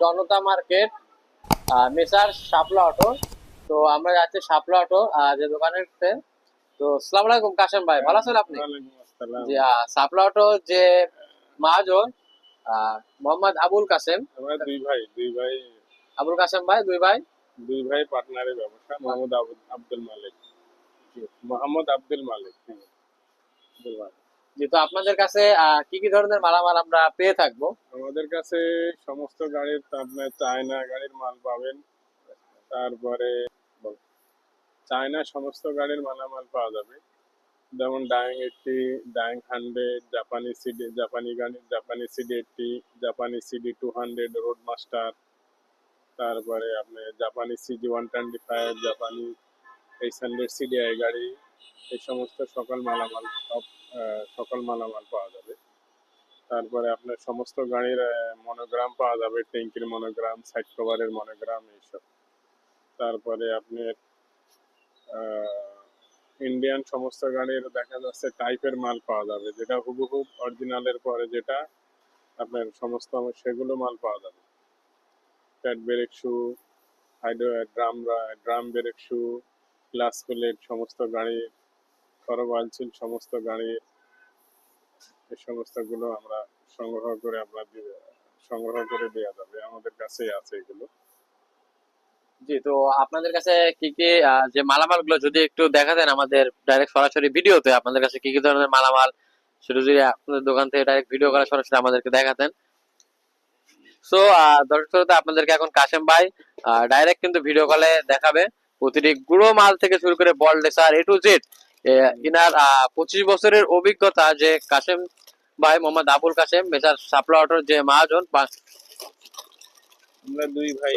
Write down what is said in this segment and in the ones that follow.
জনতা market মেসার শাপলা auto. তো আমরা যাচ্ছি শাপলা অটো যে দোকানের তো সালাম আলাইকুম কাশেম ভাই ভালো আছেন আপনি? জি শাপলা অটো যে মহাজন মোহাম্মদ আবুল কাসেম দুই ভাই দুই ভাই। আবুল কাসেম ভাই দুই ভাই? দুই ভাই পার্টনারের ব্যবসা মোহাম্মদ আবু- আব্দুল মালিক। মোহাম্মদ আব্দুল মালিক। আব্দুল মালিক। জি, তো আপনাদের কাছে কি কি ধরনের মালামাল আমরা পেয়ে থাকব? আমাদের কাছে সমস্ত গাড়ির আপনার চায়না গাড়ির মাল পাবেন। তারপরে চায়না সমস্ত গাড়ির মালামাল পাওয়া যাবে। যেমন ডাইং এইটটি ডাইং হান্ড্রেড, জাপানি সিডি, জাপানি গাড়ি, জাপানি সিডি এইটটি জাপানি CD two hundred road master. তারপরে আপনি জাপানি সিডি ওয়ান টোয়েন্টি ফাইভ, জাপানি এইট হান্ড্রেড সিডিআই গাড়ি, এই সমস্ত সকল মালামাল সব সকল মালামাল পাওয়া যাবে। তারপরে আপনার সমস্ত গাড়ির মনোগ্রাম পাওয়া যাবে ট্যাঙ্কির মনোগ্রাম সাইড কভারের মনোগ্রাম এইসব। তারপরে আপনার ইন্ডিয়ান সমস্ত গাড়ির দেখা যাচ্ছে টাইপের মাল পাওয়া যাবে। যেটা হুবহুব অরিজিনালের পরে যেটা আপনার সমস্ত সেগুলো মাল পাওয়া যাবে। Pad brake shoe hydro drum drum brake shoe glass plate সমস্ত গাড়ি খরবাল ছিল সমস্ত গাড়ির এই সমস্তগুলো আমরা সংগ্রহ করে আমরা সংগ্রহ করে দেওয়া যাবে। আমাদের কাছেই আছে এগুলো। জি, তো আপনাদের কাছে কি কি যে মালামালগুলো যদি একটু দেখাতেন আমাদের ডাইরেক্ট সরাসরি ভিডিওতে, আপনাদের কাছে কি কি ধরনের মালামাল সেটা যদি আপনাদের দোকান থেকে ডাইরেক্ট ভিডিও করে সরাসরি আমাদেরকে দেখাতেন। সো দর্শক শ্রোতা, আপনাদেরকে এখন কাশেম ভাই ডাইরেক্ট কিন্তু ভিডিও কলে দেখাবে। প্রতিটি গুঁড়ো মাল থেকে শুরু করে ball racer A to Z inner পঁচিশ বছরের অভিজ্ঞতা যে কাশেম ভাই মোহাম্মদ আবুল কাশেম মেসার সাপলা অটোর যে মহাজন আমরা দুই ভাই।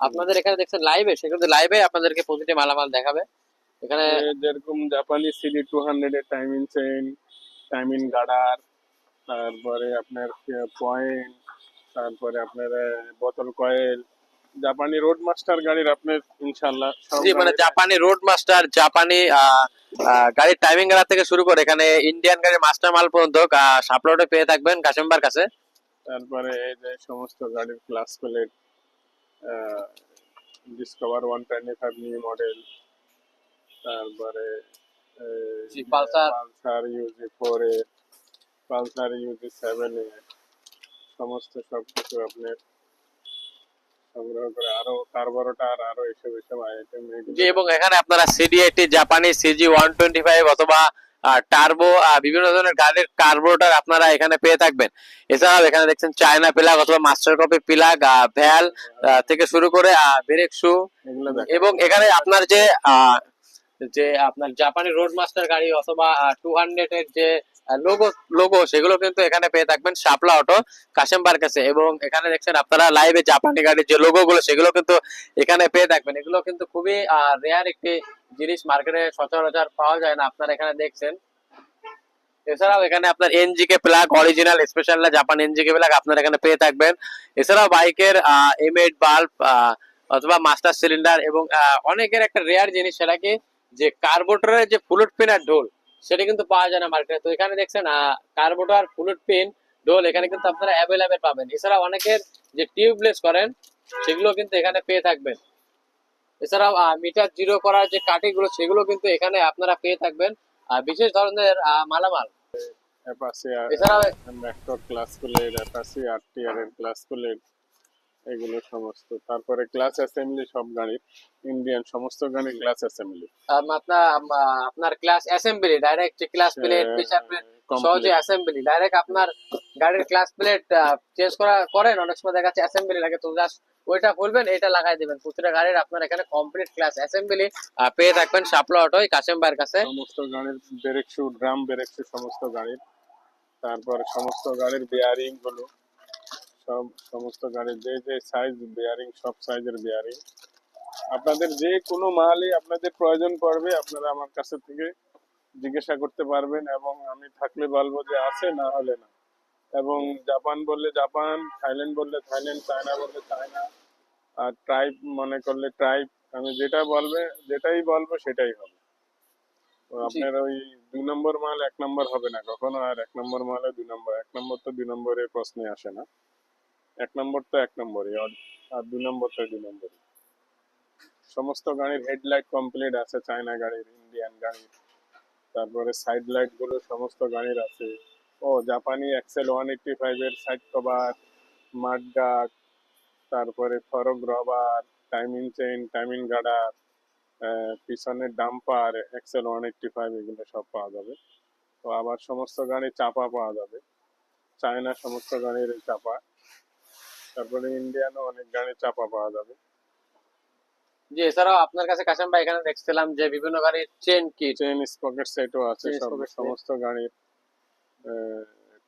আপনাদের এখানে দেখছেন লাইভে লাইভে আপনাদেরকে প্রতিটি মালামাল দেখাবে। এখানে যেরকম জাপানি সিডি টু হান্ড্রেড এর টাইমিং চেইন টাইমিং গার্ডার তারপরে আপনার পয়েন্ট তারপরে আপনার বোতল কয়েল জাপানি রোড মাস্টার গাড়ির আপনার ইনশাল্লাহ জি মানে জাপানি রোড মাস্টার জাপানি আহ, গাড়ির টাইমিং গাড়া থেকে শুরু করে এখানে ইন্ডিয়ান গাড়ির মাস্টার মাল পর্যন্ত সাপলোডে পেয়ে থাকবেন কাশেমবার কাছে তারপরে এই যে সমস্ত গাড়ির clutch plate Discover one twenty five new model তারপরে G, Pulsar। Pulsar UG four A Pulsar UG seven A সমস্ত সব কিছু আপনার সংগ্রহ করে আরও কার্বোরেটার আরও এসব এসব আইটেম জি এবং এখানে আপনারা সিডি এইটি জাপানি সিজি ওয়ান টোয়েন্টি ফাইভ অথবা টার্বো বিভিন্ন ধরনের গাড়ির কার্বোরেটর আপনারা এখানে পেয়ে থাকবেন। এছাড়াও এখানে দেখছেন চায়না প্লাগ অথবা মাস্টার কপি প্লাগ ভ্যাল থেকে শুরু করে ব্রেক শু এবং এখানে আপনার যে আহ, যে আপনার জাপানি রোড মাস্টার গাড়ি অথবা টু হান্ড্রেড এর যে লোগো লোগো সেগুলো কিন্তু এখানে পেয়ে থাকবেন শাপলা অটো কাশেমবার কাছে এবং এখানে দেখছেন আপনারা লাইভে জাপানি গাড়ির যে লোগো গুলো, সেগুলো কিন্তু এখানে পেয়ে থাকবেন। এগুলো কিন্তু খুবই রেয়ার একটি জিনিস মার্কেটে সচরাচর পাওয়া যায় না, আপনারা এখানে দেখছেন। এছাড়াও এখানে আপনার NGK plug original special Japan NGK plug আপনারা এখানে পেয়ে থাকবেন। এছাড়াও বাইকের এম এইট বাল্ব অথবা মাস্টার সিলিন্ডার এবং অনেকের একটা রেয়ার জিনিস সেটা কি? যে কার্বোটারের যে ফুলুট পিন আর ঢোল সেটা কিন্তু পাওয়া যায় না মার্কেটে তো এখানে দেখছেন কার্বোটার ফুলুট পিন ঢোল এখানে কিন্তু আপনারা অ্যাভেলেবেল পাবেন। এছাড়া অনেকের যে টিউবলেস করেন সেগুলো কিন্তু এখানে পেয়ে থাকবেন। এছাড়াও মিটার জিরো করার যে কাঠিগুলো সেগুলো কিন্তু এখানে আপনারা পেয়ে থাকবেন। আহ, বিশেষ ধরনের মালামাল। এছাড়াও ক্লাস এর ক্লাস প্লেট এগুলো সমস্ত। তারপরে ক্লাস অ্যাসেম্বলি সব গাড়ির ইন্ডিয়ান সমস্ত গাড়ির ক্লাস অ্যাসেম্বলি আপনার আপনার clutch assembly direct clutch plate feature plate সহজে অ্যাসেম্বলি ডাইরেক্ট আপনার গাড়ির ক্লাস প্লেট চেঞ্জ করা করেন অনেক সময় দেখা যাচ্ছে অ্যাসেম্বলি লাগে তো জাস্ট ওইটা খুলবেন এটা লাগাই দিবেন। প্রতিটা গাড়ির আপনার এখানে কমপ্লিট ক্লাস অ্যাসেম্বলি পেয়ে থাকবেন শাপলা অটোই কাশেমবার কাছে। সমস্ত গাড়ির brake shoe drum brake shoe সমস্ত গাড়ির। তারপর সমস্ত গাড়ির বেয়ারিংগুলো সব সমস্ত গাড়ির যে যে সাইজ বেয়ারিং সব সাইজের বেয়ারিং আপনাদের যে কোনো মালই আপনাদের প্রয়োজন পড়বে আপনারা আমার কাছে থেকে জিজ্ঞাসা করতে পারবেন এবং আমি থাকলে বলব যে আছে না হলে না। এবং জাপান বললে জাপান থাইল্যান্ড বললে থাইল্যান্ড চায়না বললে চায়না আর ট্রাইব মনে করলে ট্রাইব আমি যেটা বলবে যেটাই বলব সেটাই হবে। আপনার ওই দুই নম্বর মাল এক নম্বর হবে না কখনো আর এক নম্বর মালে দুই নম্বর এক নম্বর তো দুই নম্বরের প্রশ্নে আসে না। এক নম্বর তো এক নম্বরই, আর- দুই নম্বর তো দুই নম্বরই। সমস্ত গাড়ির হেডলাইট কমপ্লিট আছে চায়না গাড়ির ইন্ডিয়ান গাড়ির। তারপরে সাইড লাইটগুলো সমস্ত গাড়ির আছে। ও জাপানি এক্সেল ওয়ান এইটটি ফাইভ এর সাইড কভার মাডগার্ড তারপরে fork rubber timing chain timing girder পিছনের damper axle one eighty five এগুলো সব পাওয়া যাবে। তো আবার সমস্ত গাড়ি চাপা পাওয়া যাবে। চায়না সমস্ত গাড়ির চাপা। তারপরে ইন্ডিয়ানও অনেক গাড়ি চাপা পাওয়া যাবে। জি এছাড়াও আপনার কাছে কাশেম ভাই এখানে দেখছিলাম যে বিভিন্ন গাড়ির চেন কিট চেইন স্পকেট সেটও আছে সব সমস্ত গাড়ির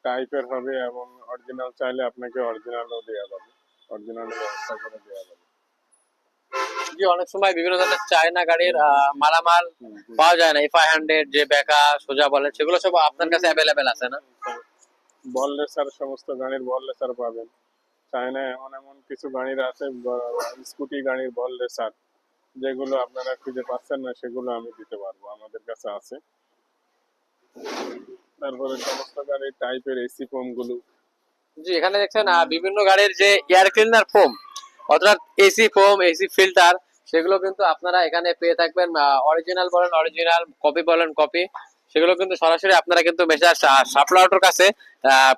টাইপের হবে এবং অরিজিনাল চাইলে আপনাকে অরিজিনালও দেওয়া যাবে। অরিজিনালের ব্যবস্থা করে দেওয়া যাবে। যে অনেক সময় বিভিন্ন ধরনের চায়না গাড়ির মালামাল পাওয়া যায় না ফাইভ হান্ড্রেড যে বেকা সোজা বলে সেগুলো সব আপনার কাছে অ্যাভেলেবেল আছে না? বল রেসার সমস্ত গাড়ির বল রেসার পাবেন। চায়নায় এমন এমন কিছু গাড়ির আছে স্কুটি গাড়ির বল রেসার যেগুলো আপনারা খুঁজে পাচ্ছেন না, সেগুলো আমি দিতে পারব, আমাদের কাছে আছে। তারপরে সমস্ত গাড়ির টাইপের এসি ফোমগুলো। জি, এখানে দেখছেন বিভিন্ন গাড়ির যে এয়ার ক্লিনার ফোম অর্থাৎ এসি ফোম এসি ফিল্টার সেগুলো কিন্তু আপনারা এখানে পেয়ে থাকবেন অরিজিনাল বলেন অরিজিনাল কপি বলেন কপি সেগুলো কিন্তু সরাসরি আপনারা কিন্তু মেশার সাপ্লাই কাছে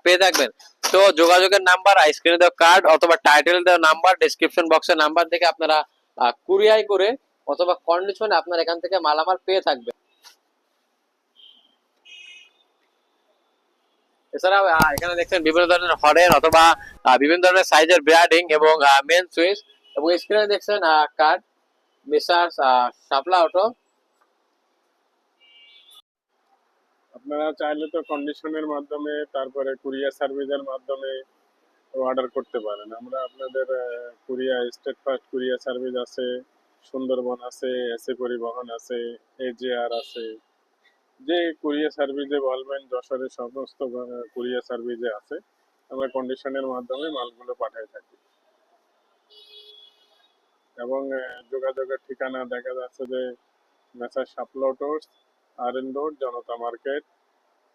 পেয়ে থাকবেন। তো যোগাযোগের নাম্বার স্ক্রিনে দেওয়া কার্ড অথবা টাইটেল দেওয়া নাম্বার ডেসক্রিপশন বক্সের নাম্বার থেকে আপনারা কুরিয়াই করে অথবা কন্ডিশনে আপনারা এখান থেকে মালামাল পেয়ে থাকবেন। এছাড়াও আহ, এখানে দেখছেন বিভিন্ন ধরনের হরেন অথবা বিভিন্ন ধরনের সাইজের ব্রাডিং এবং মেন সুইচ এবং স্ক্রিনে দেখছেন কার্ড মিসার সাপলা অটো। আপনারা চাইলে তো কন্ডিশনের মাধ্যমে, তারপরে কুরিয়ার সার্ভিসের মাধ্যমে অর্ডার করতে পারেন। আমরা আপনাদের courier state first courier service আছে, সুন্দরবন আছে এসে পরিবহন আছে এজিআর আছে। যে কুরিয়া সার্ভিসে বলবেন যশোরের সমস্ত কুরিয়া সার্ভিসে আছে, আমরা কন্ডিশনের মাধ্যমে মালগুলো পাঠিয়ে থাকি। এবং যোগাযোগের ঠিকানা দেখা যাচ্ছে যে, মেসার সাপলোটোর্স আর এন রোড, জনতা মার্কেট